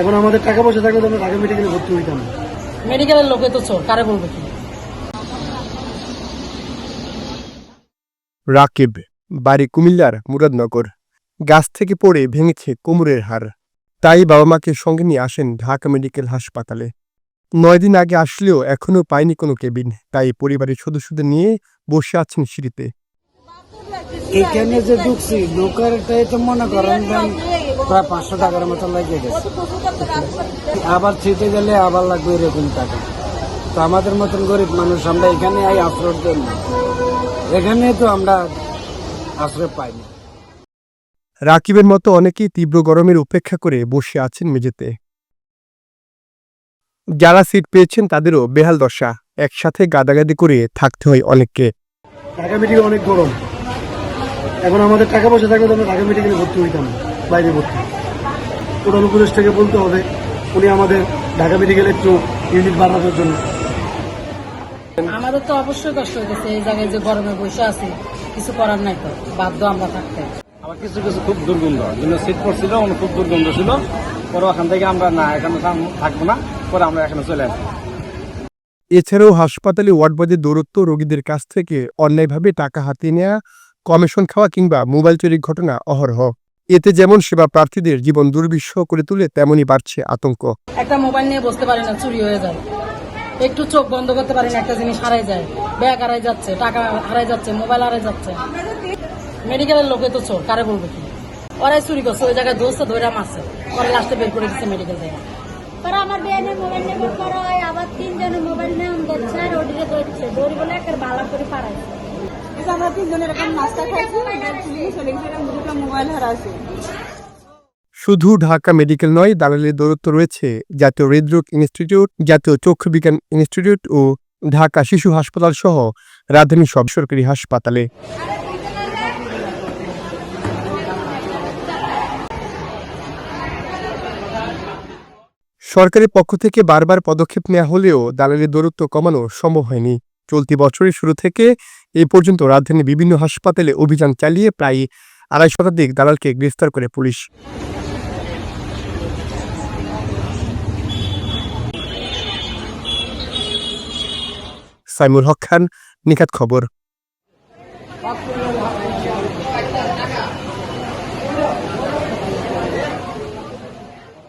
এখন আমাদের টাকা পয়সা থাকলে তো আমরা ঢাকা মেডিকেলে ভর্তি হইতাম। না। মেডিকেলের লোকে তো চোর কারে বলবে কি? রাকিব বাড়ি কুমিল্লার মুরাদনগর। গাছ থেকে পড়ে ভেঙেছে কোমরের হাড়। তাই বাবা মাকে সঙ্গে নিয়ে আসেন ঢাকা মেডিকেল হাসপাতালে। নয় দিন আগে আসলেও এখনও পায়নি কোনো কেবিন। তাই পরিবারের সদস্যদের নিয়ে বসে আছেন সিঁড়িতে। এখানে যে ঢুকছি ঢোকারটাই মনে করেন প্রায় পাঁচশো টাকার মতো লাগিয়ে গেছে আবার ছিটে গেলে আবার লাগবে এরকম টাকা। তো আমাদের মতন গরিব মানুষ আমরা এখানে আই আশ্রয়ের জন্য এখানে তো আমরা আশ্রয় পাইনি রাকিবের মতো অনেকেই তীব্র গরমের উপেক্ষা করে বসে আছেন মেঝেতে। যারা সিট পেয়েছেন তাদেরও বেহাল দশা। একসাথে গাদাগাদি করে থাকতে হয় অনেককে। ঢাকা মেডিকেল অনেক গরম। এখন আমাদের টাকা পয়সা থাকলে আমরা ঢাকা মেডিকেলে ভর্তি হইতাম না, বাইরে ভর্তি প্রধান উপদেষ্টাকে বলতে হবে উনি আমাদের ঢাকা মেডিকেলে একটু ইউনিট বাড়ানোর জন্য। আমাদের তো অবশ্যই কষ্ট হইতেছে এই জায়গায় যে গরমে বসে আছি কিছু করার নাই তো বাধ্য আমরা থাকতে। আবার কিছু কিছু খুব দুর্গন্ধ কিন্তু সিট পড়ছিল খুব দুর্গন্ধ ছিল। পরে ওখান থেকে আমরা না এখানে থাকব না পরে আমরা এখানে চলে আসব। এছাড়াও হাসপাতালে ওয়ার্ডবাদের দৌরত্ব রোগীদের কাছ থেকে অন্যায়ভাবে টাকা হাতিয়ে নেওয়া কমিশন খাওয়া কিংবা মোবাইল চুরির ঘটনা অহরহ। এতে যেমন সেবা প্রার্থীদের জীবন দুর্বিষহ করে তুলে তেমনই বাড়ছে আতঙ্ক। একটা মোবাইল নিয়ে বসতে পারে না চুরি হয়ে যায়। একটু চোখ বন্ধ করতে পারি না একটা জিনিস হারাই যায়। ব্যাগ হারাই যাচ্ছে টাকা হারাই যাচ্ছে মোবাইল হারাই যাচ্ছে। মেডিকেলের লোকে তো চোর কারে বলবে কি? ওরাই চুরি করছে ওই জায়গায় দোস্ত ধরে মারছে। পরে লাস্টে বের করে দিচ্ছে মেডিকেল থেকে। পরে আমার মোবাইল নেব পরে আবার তিনজনের মোবাইল নেওয়া ধরছে আর ওদিকে ধরছে। দৌড়ি বলে একটা বালা করে শুধু ঢাকা মেডিকেল নয়, দালালের দৌরত্ব রয়েছে। জাতীয় হৃদরোগ ইনস্টিটিউট, জাতীয় চক্ষু বিজ্ঞান ইনস্টিটিউট ও ঢাকা শিশু হাসপাতাল সহ রাজধানী সব সরকারি হাসপাতালে। সরকারের পক্ষ থেকে বারবার পদক্ষেপ নেওয়া হলেও দালালের দূরত্ব কমানো সম্ভব হয়নি। চলতি বছরের শুরু থেকে এ পর্যন্ত রাজধানীর বিভিন্ন হাসপাতালে অভিযান চালিয়ে প্রায় আড়াই শতাধিক দালালকে গ্রেফতার করে পুলিশ। সাইমুল হক খান, নিখাত খবর।